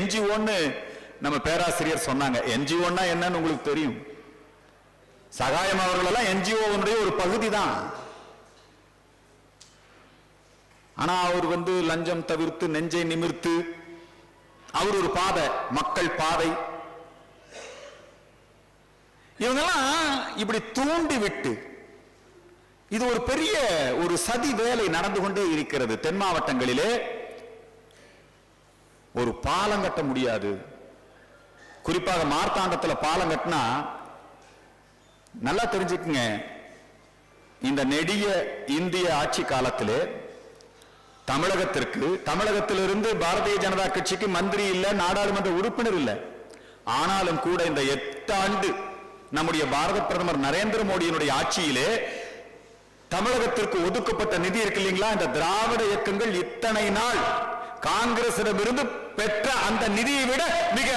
என்ஜிஓன்னு நம்ம பேராசிரியர் சொன்னாங்க. என்ஜிஓன்னா என்னன்னு உங்களுக்கு தெரியும். சகாயம் அவர்கள் எல்லாம் என்ஜிஓனுடைய ஒரு பகுதி தான் ஆனா அவர் வந்து லஞ்சம் தவிர்த்து நெஞ்சை நிமிர்த்து அவர் ஒரு பாதை மக்கள் பாதை. இவங்கெல்லாம் இப்படி தூண்டி விட்டு இது ஒரு பெரிய ஒரு சதி வேலை நடந்து கொண்டே இருக்கிறது. தென் மாவட்டங்களிலே ஒரு பாலம் கட்ட முடியாது. குறிப்பாக மார்த்தாண்டத்துல பாலம் கட்டினா நல்லா தெரிஞ்சுக்குங்க. இந்த நெடிய இந்திய ஆட்சி காலத்திலே தமிழகத்திற்கு தமிழகத்திலிருந்து பாரதிய ஜனதா கட்சிக்கு மந்திரி இல்ல நாடாளுமன்ற உறுப்பினர் இல்ல. ஆனாலும் கூட இந்த எட்டு ஆண்டு நம்முடைய பாரத பிரதமர் நரேந்திர மோடியினுடைய ஆட்சியிலே தமிழகத்திற்கு ஒதுக்கப்பட்ட நிதி இருக்கு இல்லைங்களா? இந்த திராவிட இயக்கங்கள் இத்தனை நாள் காங்கிரசிடமிருந்து பெற்ற அந்த நிதியை விட மிக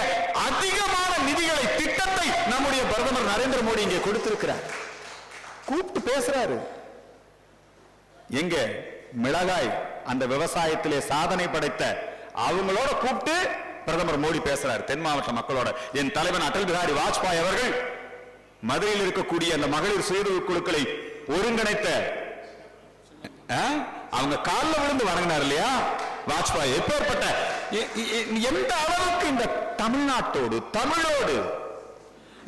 அதிகமான நிதிகளை திட்டத்தை நம்முடைய பிரதமர் நரேந்திர மோடி இங்கே கொடுத்திருக்கிறார். கூப்பிட்டு பேசுறாரு. எங்க மிளகாய் அந்த விவசாயத்திலே சாதனை படைத்த அவங்களோட கூப்பிட்டு பிரதமர் மோடி பேசுறாரு தென் மாவட்ட மக்களோட. என் தலைவன் அடல் பிஹாரி வாஜ்பாய் அவர்கள் மதுரையில் இருக்கக்கூடிய அந்த மகளிர் சுயதொழில் குழுக்களை ஒருங்கிணைத்த அவங்க காலில் விழுந்து வணங்கினார் இல்லையா? வாஜ்பாய் எப்பேற்பட்ட எந்த அளவுக்கு இந்த தமிழ்நாட்டோடு தமிழோடு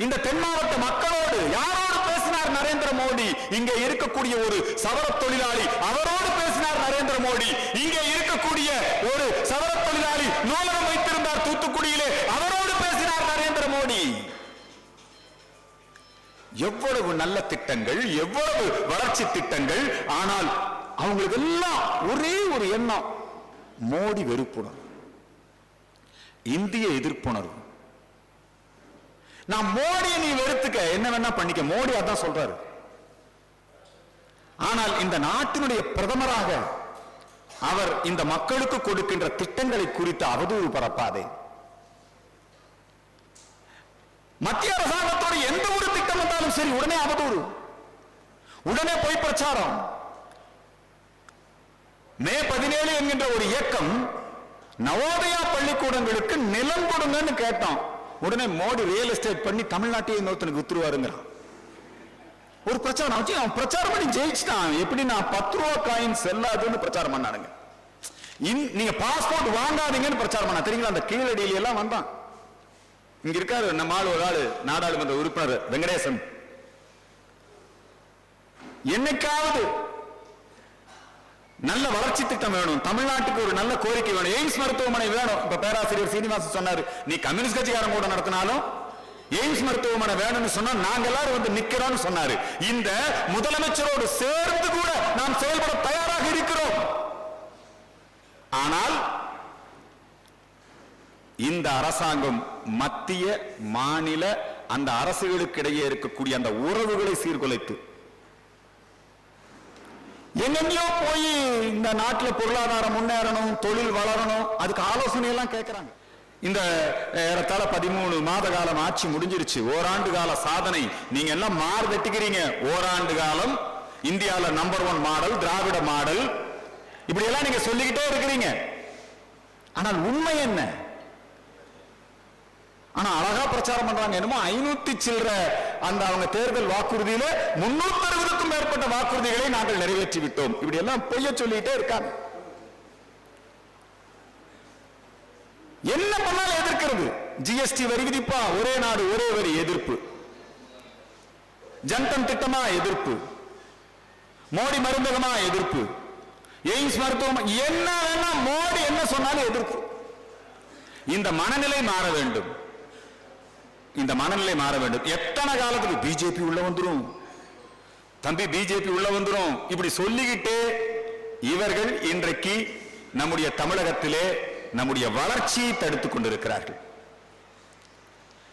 இந்த தென் மாவட்ட மக்களோடு யாரோடு பேசினார் நரேந்திர மோடி? இங்க இருக்கக்கூடிய ஒரு சவர தொழிலாளி அவரோடு பேசினார் நரேந்திர மோடி. இங்கே இருக்கக்கூடிய ஒரு சவர தொழிலாளி நூலகம் வைத்திருந்தார் தூத்துக்குடியிலே அவரோடு பேசினார் நரேந்திர மோடி. எவ்வளவு நல்ல திட்டங்கள் எவ்வளவு வளர்ச்சி திட்டங்கள் ஆனால் அவங்களுக்கு எல்லாம் ஒரே ஒரு எண்ணம். மோடி வெறுப்புணர்வு. இந்திய எதிர்ப்புணர்வு. நான் மோடியை நீ வெறுத்துக்க என்ன வேணா பண்ணிக்க. மோடி அதான் சொல்றாரு. ஆனால் இந்த நாட்டினுடைய பிரதமராக அவர் இந்த மக்களுக்கு கொடுக்கின்ற திட்டங்களை குறித்து அவதூறு பரப்பாதே. மத்திய அரசாங்கத்தோட எந்த ஒரு திட்டம் வந்தாலும் சரி உடனே அவதூறு. உடனே போய் பிரச்சாரம். மே பதினேழு என்கின்ற ஒரு இயக்கம் நவோதயா பள்ளிக்கூடங்களுக்கு நிலம் கொடுங்கன்னு கேட்டோம் உடனே மோடி ரியல் எஸ்டேட் பண்ணி தமிழ்நாட்டையே இன்னொருத்தனுக்கு வித்துருவாருங்கிறான். ஒரு பிரச்சாரம் வச்சு அவன் பிரச்சாரம் பண்ணி ஜெயிச்சிட்டான். எப்படி நான் பத்து ரூபா காயின் செல்லாதுன்னு பிரச்சாரம் பண்ணானுங்க. இன்- நீங்க பாஸ்போர்ட் வாங்காதீங்கன்னு பிரச்சாரம் பண்ணா தெரியுங்களா அந்த கீழடியில எல்லாம் வந்தான். இங்க இருக்காரு நம்ம ஆள் ஒரு ஆளு நாடாளுமன்ற உறுப்பினர் வெங்கடேசன். என்னைக்காவது நல்ல வளர்ச்சி திட்டம் வேணும். தமிழ்நாட்டுக்கு ஒரு நல்ல கோரிக்கை வேணும். எய்ம்ஸ் மருத்துவமனை வேணும். இப்ப பேராசிரியர் சீனிவாசன் சொன்னாரு நீ கம்யூனிஸ்ட் கட்சிக்காரன் கூட நடத்தினாலும் எய்ம்ஸ் மருத்துவமனை வேணும்னு சொன்னா நாங்க எல்லாரும் வந்து நிக்கிறோம்னு சொன்னாரு. இந்த முதலமைச்சரோடு சேர்ந்து கூட நாம் செயல்பட தயாராக இருக்கிறோம். ஆனால் இந்த அரசாங்கம் மத்திய மாநில அந்த அரசுகளுக்கு இடையே இருக்கக்கூடிய அந்த உறவுகளை சீர்குலைத்து எங்கெங்கயோ போய் இந்த நாட்டில் பொருளாதாரம் முன்னேறணும் தொழில் வளரணும் அதுக்கு ஆலோசனை எல்லாம் கேட்கிறாங்க இந்த ஏறத்தாழ பதிமூணு மாத காலம் ஆட்சி முடிஞ்சிருச்சு. ஓராண்டு கால சாதனை. நீங்க எல்லாம் மாறு தட்டிக்கிறீங்க ஓராண்டு காலம் இந்தியாவில் number one model Dravida model. இப்படி எல்லாம் நீங்க சொல்லிக்கிட்டே இருக்கிறீங்க. ஆனால் உண்மை என்ன? ஆனா அழகா பிரச்சாரம் பண்றாங்க. என்னமோ ஐநூத்தி சில்லற அந்த அவங்க தேர்தல் வாக்குறுதியில முன்னூத்தி அறுபதுக்கும் மேற்பட்ட வாக்குறுதிகளை நாங்கள் நிறைவேற்றி விட்டோம் இப்படி எல்லாம் பொய்ய சொல்லிட்டே இருக்காங்க. என்ன பண்ணாலும் எதிர்க்கிறது. ஜிஎஸ்டி வரி விதிப்பா? ஒரே நாடு ஒரே வரி எதிர்ப்பு. ஜன்தன் திட்டமா? எதிர்ப்பு. மோடி மருந்தகமா? எதிர்ப்பு. எய்ம்ஸ் மருத்துவம் என்ன வேணா மோடி என்ன சொன்னாலும் எதிர்ப்பு. இந்த மனநிலை மாற வேண்டும். இந்த மனநிலை மாற வேண்டும். எத்தனை காலத்துக்கு பிஜேபி உள்ள வந்துரும்? தம்பி பிஜேபி உள்ள வந்துரும். இப்படி சொல்லிக்கிட்டு இவர்கள் இன்றைக்கு நம்முடைய தமிழகத்திலே நம்முடைய வளர்ச்சியை தடுத்துக் கொண்டிருக்கிறார்கள்.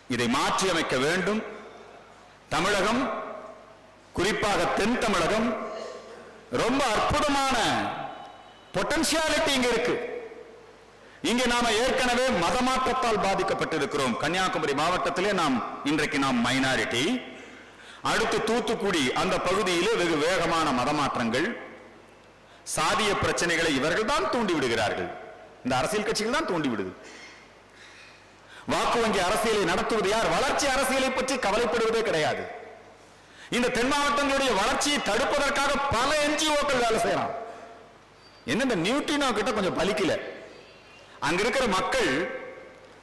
இதை மாற்றி அமைக்க வேண்டும். தமிழகம் குறிப்பாக தென் தமிழகம் ரொம்ப அற்புதமான பொட்டன்சியாலிட்டி இங்க இருக்கு. இங்கே நாம ஏற்கனவே மதமாற்றத்தால் பாதிக்கப்பட்டிருக்கிறோம். கன்னியாகுமரி மாவட்டத்திலே நாம் இன்றைக்கு நாம் மைனாரிட்டி அடுத்து தூத்துக்குடி அந்த பகுதியிலே வெகு வேகமான மதமாற்றங்கள். சாதிய பிரச்சனைகளை இவர்கள் தான் தூண்டி விடுகிறார்கள். இந்த அரசியல் கட்சிகள் தான் தூண்டி விடுது. வாக்கு வங்கி அரசியலை நடத்துவது யார்? வளர்ச்சி அரசியலை பற்றி கவலைப்படுவதே கிடையாது. இந்த தென் மாவட்டங்களுடைய வளர்ச்சியை தடுப்பதற்காக பல என்ஜிஓக்கள் வேலை செய்யறான் என்ன இந்த நியூட்ரினோ கிட்ட கொஞ்சம் பலிக்கல. அங்க இருக்கிற மக்கள்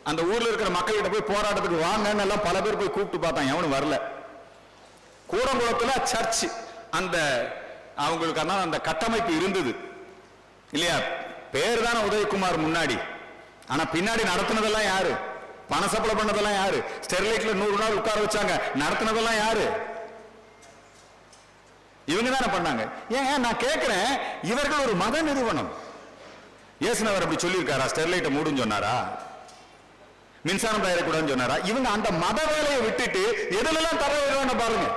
அந்த ஊர்ல இருக்கிற மக்கள்கிட்ட போய் போராட்டத்துக்கு வாங்கன்னு எல்லாம் பல பேர் போய் கூப்பிட்டு பார்த்தாங்க. எவனும் வரல. கூடங்குளத்துல சர்ச் அந்த அவங்களுக்கு அந்த கட்டமைப்பு இருந்தது. இல்லையா? பேர் தானே உதயகுமார் முன்னாடி. ஆனா பின்னாடி நடத்துனதெல்லாம் யாரு? பண சப்ளை பண்ணதெல்லாம் யாரு? ஸ்டெர்லைட்ல நூறு நாள் உட்கார வச்சாங்க. நடத்துனதெல்லாம் யாரு? இவங்க தானே பண்ணாங்க. ஏன் நான் கேட்கிறேன் இவர்கள் ஒரு மத நிறுவனம். இயேசுனவர் அப்படி சொல்லியிருக்காரா? ஸ்டெர்லைட்டை மூடுன்னு சொன்னாரா? மின்சாரம் தயாரிக்கூடாதுன்னு சொன்னாரா? இவங்க அந்த மத வேலையை விட்டுட்டு எதுலெல்லாம் தர வேணும்னு பாருங்க.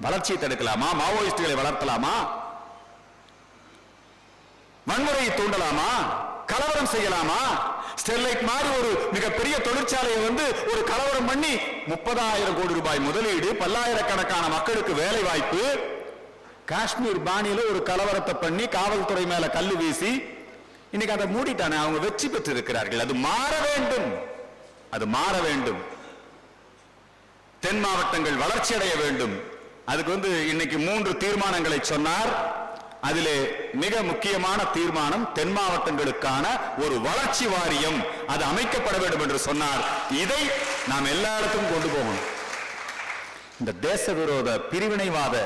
வளர்ச்சியை தடுக்கலாமா? மாவோயிஸ்டுகளை வளர்த்தலாமா? வன்முறையை தூண்டலாமா? கலவரம் செய்யலாமா? ஸ்டெர்லைட் மாதிரி ஒரு மிகப்பெரிய தொழிற்சாலையை வந்து ஒரு கலவரம் பண்ணி முப்பதாயிரம் கோடி ரூபாய் முதலீடு பல்லாயிரக்கணக்கான மக்களுக்கு வேலை வாய்ப்பு காஷ்மீர் பாணியில ஒரு கலவரத்தை பண்ணி காவல்துறை மேல கல்லு வீசி இன்னைக்கு அதை மூடிட்டானே அவங்க வெற்றி பெற்று இருக்கிறார்கள் அது மாற வேண்டும். அது மாற வேண்டும். தென் மாவட்டங்கள் வளர்ச்சி அடைய வேண்டும். அதுக்கு வந்து இன்னைக்கு மூன்று தீர்மானங்களை சொன்னார். அதிலே மிக முக்கியமான தீர்மானம் தென் மாவட்டங்களுக்கான ஒரு வளர்ச்சி வாரியம். அது அமைக்கப்பட வேண்டும் என்று சொன்னார். இதை நாம் எல்லா இடத்துக்கும் கொண்டு போகணும். இந்த தேச விரோத பிரிவினைவாத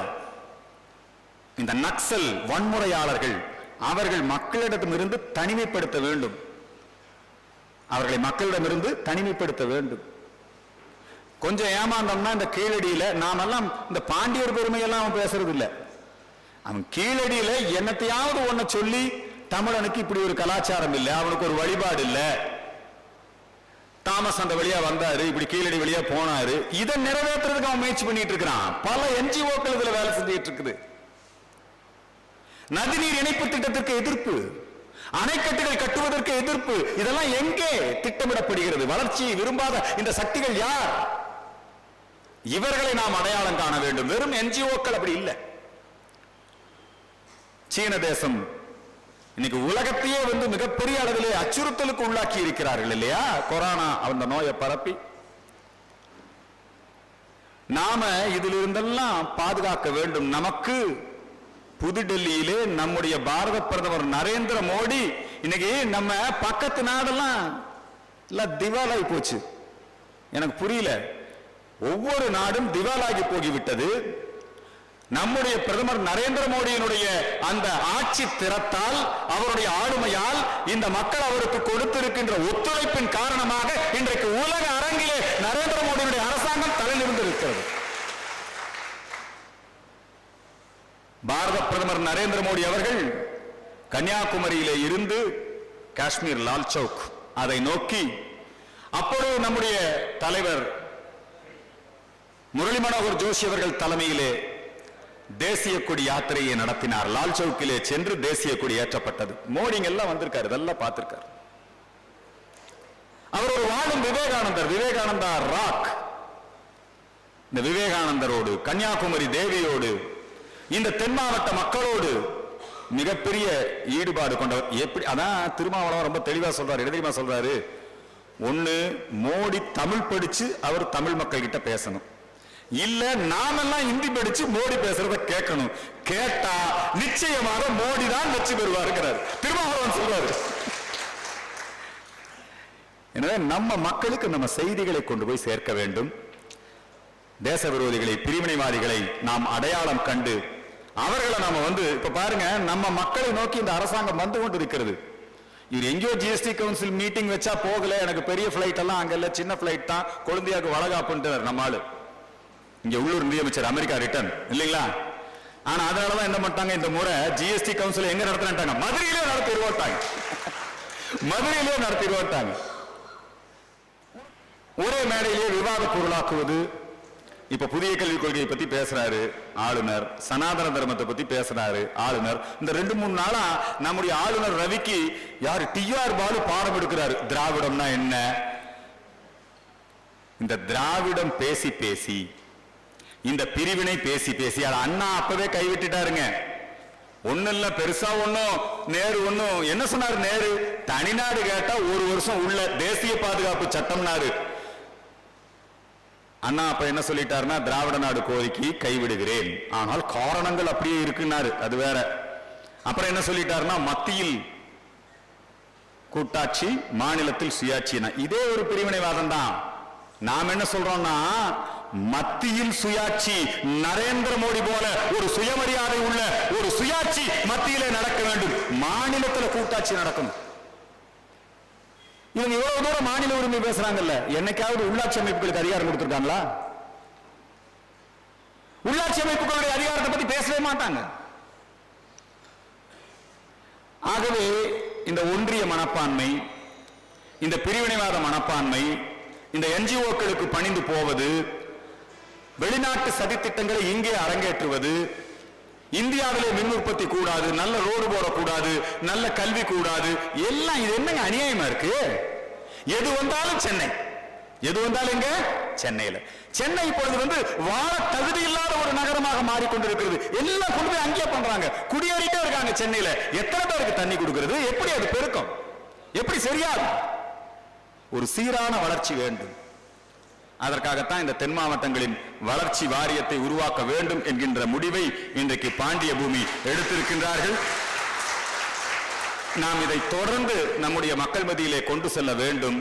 இந்த நக்சல் வன்முறையாளர்கள் அவர்கள் மக்களிடமிருந்து தனிமைப்படுத்த வேண்டும். அவர்களை மக்களிடமிருந்து தனிமைப்படுத்த வேண்டும். கொஞ்சம் ஏமாந்தோம்னா இந்த கீழடியில நாமெல்லாம் இந்த பாண்டியர் பெருமையெல்லாம் அவன் பேசுறது இல்ல அவன் கீழடியில என்னத்தையாவது ஒண்ண சொல்லி தமிழனுக்கு இப்படி ஒரு கலாச்சாரம் இல்ல அவனுக்கு ஒரு வழிபாடு இல்ல. தாமஸ் அந்த வழியா வந்தாரு இப்படி கீழடி வழியா போனாரு. இதை நிறைவேற்றுறதுக்கு அவன் முயற்சி பண்ணிட்டு இருக்கிறான். பல என்ஜிஓக்கள் இதுல வேலை செஞ்சுட்டு இருக்குது. நதிநீர் இணைப்பு திட்டத்திற்கு எதிர்ப்பு அணைக்கட்டுகள் கட்டுவதற்கு எதிர்ப்பு இதெல்லாம் எங்கே திட்டமிடப்படுகிறது? வளர்ச்சியை விரும்பாத இந்த சக்திகள் யார்? இவர்களை நாம் அடையாளம் காண வேண்டும். வெறும் என்ஜிஓக்கள் அப்படி இல்லை. சீன தேசம் இன்னைக்கு உலகத்தையே வந்து மிகப்பெரிய அளவிலே அச்சுறுத்தலுக்கு உள்ளாக்கி இருக்கிறார்கள் இல்லையா? கொரோனா அந்த நோயை பரப்பி. நாம இதிலிருந்தெல்லாம் பாதுகாக்க வேண்டும். நமக்கு புதுடெல்லியிலே நம்முடைய பாரத பிரதமர் நரேந்திர மோடி இன்னைக்கு நம்ம பக்கத்து நாடெல்லாம் எல்லாம் திவாலாகி போச்சு. எனக்கு புரியல. ஒவ்வொரு நாடும் திவாலாகி போகிவிட்டது. நம்முடைய பிரதமர் நரேந்திர மோடியினுடைய அந்த ஆட்சி திறத்தால் அவருடைய ஆளுமையால் இந்த மக்கள் அவருக்கு கொடுத்திருக்கின்ற ஒத்துழைப்பின் காரணமாக இன்றைக்கு உலக அரங்கிலே நரேந்திர மோடியினுடைய அரசாங்கம் தலைநிமிர்ந்திருக்கிறது. பாரத பிரதமர் நரேந்திர மோடி அவர்கள் கன்னியாகுமரியிலே இருந்து காஷ்மீர் லால் சவுக் அதை நோக்கி அப்பொழுது நம்முடைய தலைவர் முரளி மனோகர் ஜோஷி அவர்கள் தலைமையிலே தேசிய கொடி யாத்திரையை நடத்தினார். லால் சவுக்கிலே சென்று தேசிய கொடி ஏற்றப்பட்டது. மோடிங்க எல்லாம் வந்திருக்காரு இதெல்லாம் பார்த்திருக்காரு. அவர் ஒரு வாழும் விவேகானந்தர். விவேகானந்தா ராக். இந்த விவேகானந்தரோடு கன்னியாகுமரி தேவியோடு இந்த தென் மாவட்ட மக்களோடு மிகப்பெரிய ஈடுபாடு கொண்டவர் எப்படி அதான் திருமாவளவன் ரொம்ப தெளிவாக சொல்றாரு என்ன தெரியுமா சொல்றாரு? ஒண்ணு மோடி தமிழ் படிச்சு அவர் தமிழ் மக்கள் கிட்ட பேசணும். இல்ல நாமெல்லாம் ஹிந்தி படிச்சு மோடி பேசுறத கேட்கணும். கேட்டா நிச்சயமாக மோடி தான் வெற்றி பெறுவாருங்கிறார். திருமாவளவன் சொல்றாரு. எனவே நம்ம மக்களுக்கு நம்ம செய்திகளை கொண்டு போய் சேர்க்க வேண்டும். தேச விரோதிகளை பிரிவினைவாதிகளை நாம் அடையாளம் கண்டு அவர்களை நாம வந்து இப்ப பாருங்க நம்ம மக்களை நோக்கி இந்த அரசாங்கம் வந்து கொண்டு இருக்கிறது இவர் எங்கேயோ ஜிஎஸ்டி கவுன்சில் மீட்டிங் வச்சா போகல எனக்கு பெரிய பிளைட் எல்லாம் அங்க இல்ல சின்ன பிளைட் தான் கொழுந்தியாக்கு வளகாப்புன்ட்டு நம்ம ஆளு. இங்க உள்ளூர் நிதியமைச்சர் அமெரிக்கா ரிட்டர்ன் இல்லைங்களா? ஆனா அதனாலதான் என்ன பண்ணிட்டாங்க இந்த முறை ஜிஎஸ்டி கவுன்சில் எங்க நடத்தினாங்க மதுரையிலே நடத்திடுவோட்டாங்க மதுரையிலே நடத்திடுவோட்டாங்க ஒரே மேடையிலே விவாத பொருளாக்குவது இப்ப புதிய கல்விக் கொள்கையை பத்தி பேசுறாரு ஆளுநர். சனாதன தர்மத்தை பத்தி பேசுறாரு ஆளுநர். இந்த ரெண்டு மூணு நாளா நம்முடைய ஆளுநர் ரவிக்கு யாரு டிஆர் பாலு பாடம் எடுக்கிறாரு. திராவிடம்னா என்ன? இந்த திராவிடம் பேசி பேசி இந்த பிரிவினை பேசி பேசி அதை அண்ணா அப்பவே கைவிட்டுட்டாருங்க ஒன்றும் இல்ல பெருசா ஒண்ணும் நேரு ஒண்ணும். என்ன சொன்னாரு நேரு? தனிநாடு கேட்டா ஒரு வருஷம் உள்ள தேசிய பாதுகாப்பு சட்டம்னாரு. அண்ணா அப்ப என்ன சொல்லிட்டாருன்னா திராவிட நாடு கோரிக்கை கைவிடுகிறேன். ஆனால் காரணங்கள் அப்படியே இருக்குன்னாரு அது வேற. அப்புறம் என்ன சொல்லிட்டாருன்னா மத்தியில் கூட்டாட்சி மாநிலத்தில் சுயாட்சினா இதே ஒரு பிரிவினைவாதம் தான். நாம் என்ன சொல்றோம்னா மத்தியில் சுயாட்சி நரேந்திர மோடி போல ஒரு சுயமரியாதை உள்ள ஒரு சுயாட்சி மத்தியிலே நடக்க வேண்டும். மாநிலத்தில் கூட்டாட்சி நடக்கும் இவங்க இவ்வளவு தூரம் மாநில உரிமை பேசுறாங்கல்ல என்னைக்காவது உள்ளாட்சி அமைப்புகளுக்கு அதிகாரம் கொடுத்திருக்காங்களா? உள்ளாட்சி அமைப்புகளுடைய அதிகாரத்தை பத்தி பேசவே மாட்டாங்க. ஆகவே இந்த ஒன்றிய மனப்பான்மை இந்த பிரிவினைவாத மனப்பான்மை இந்த என்ஜிஓக்களுக்கு பணிந்து போவது வெளிநாட்டு சதித்திட்டங்களை இங்கே அரங்கேற்றுவது இந்தியாவிலே மின் உற்பத்தி கூடாது நல்ல ரோடு போடக்கூடாது நல்ல கல்வி கூடாது. எல்லாம் இது என்னங்க அநியாயமா இருக்கு? எது வந்தாலும் சென்னை. எது வந்தாலும் எங்க? சென்னையில. சென்னை இப்பொழுது வந்து வாழ தகுதி இல்லாத ஒரு நகரமாக மாறிக்கொண்டிருக்கிறது. எல்லாம் கொண்டு போய் அங்கேயே பண்றாங்க. குடியேறிட்டே இருக்காங்க சென்னையில. எத்தனை பேருக்கு தண்ணி கொடுக்கிறது? எப்படி அது பெருக்கம்? எப்படி சரியாகும் ஒரு சீரான வளர்ச்சி வேண்டும். அதற்காகத்தான் இந்த தென் மாவட்டங்களின் வளர்ச்சி வாரியத்தை உருவாக்க வேண்டும் என்கின்ற முடிவை இன்றைக்கு பாண்டிய பூமி எடுத்திருக்கின்றார்கள். நாம் இதை தொடர்ந்து நம்முடைய மக்கள் மத்தியிலே கொண்டு செல்ல வேண்டும்.